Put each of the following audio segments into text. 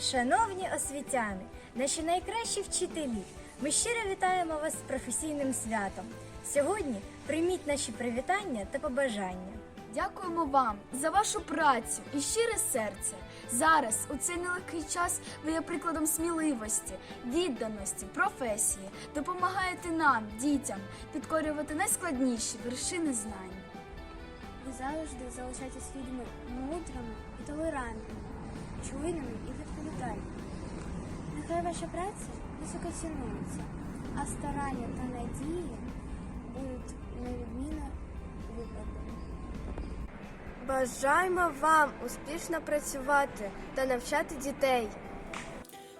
Шановні освітяни, наші найкращі вчителі, ми щиро вітаємо вас з професійним святом. Сьогодні прийміть наші привітання та побажання. Дякуємо вам за вашу працю і щире серце. Зараз, у цей нелегкий час, ви є прикладом сміливості, відданості, професії, допомагаєте нам, дітям, підкорювати найскладніші вершини знань. Ви завжди залишайтесь людьми мудрими і толерантними, чуйними і відповідальними. Нехай ваша праця високо цінується, а старання та надії будуть невідмінно виправдані. Бажаємо вам успішно працювати та навчати дітей.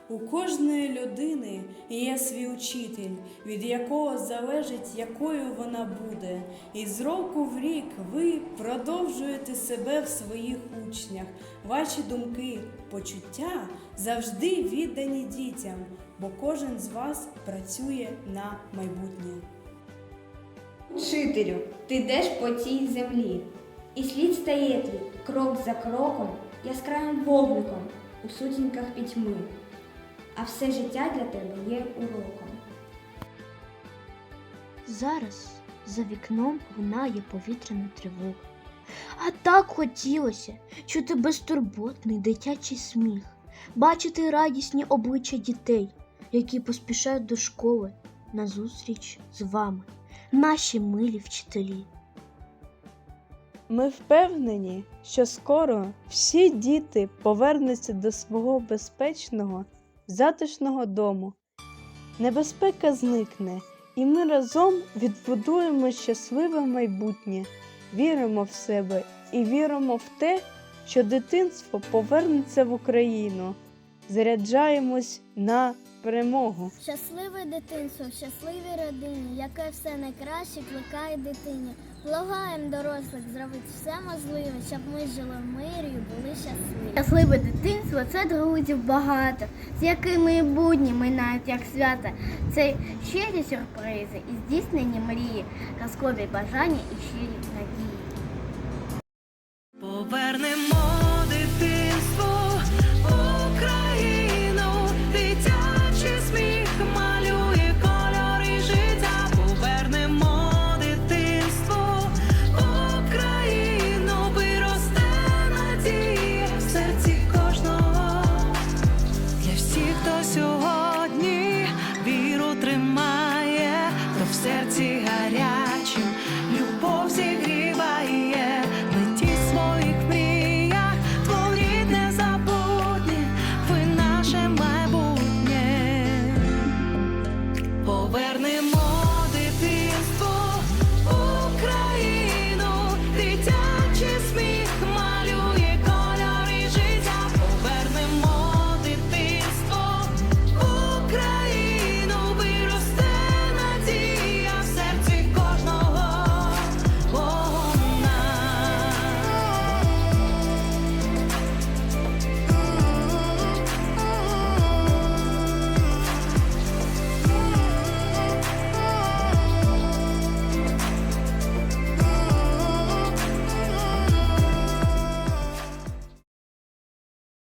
У кожної людини є свій учитель, від якого залежить, якою вона буде. І з року в рік ви продовжуєте себе в своїх учнях. Ваші думки, почуття завжди віддані дітям, бо кожен з вас працює на майбутнє. Вчителю, ти йдеш по цій землі, і слід стає твій крок за кроком, яскравим вогником у сутінках пітьми, а все життя для тебе є уроком. Зараз за вікном лунає повітряна тривога. А так хотілося чути безтурботний дитячий сміх, бачити радісні обличчя дітей, які поспішають до школи на зустріч з вами, наші милі вчителі. Ми впевнені, що скоро всі діти повернуться до свого безпечного, затишного дому. Небезпека зникне, і ми разом відбудуємо щасливе майбутнє, віримо в себе і віримо в те, що дитинство повернеться в Україну. Заряджаємось на перемогу. Щасливе дитинство, в щасливій родині, яке все найкраще кликає дитині. Благаєм дорослих зробити все можливе, щоб ми жили в мирі і були щасливі. Щасливе дитинство це друзів багато, з якими і будні минають як свята. Це щирі сюрпризи і здійснені мрії, казкові бажання і щирі надії. Поверни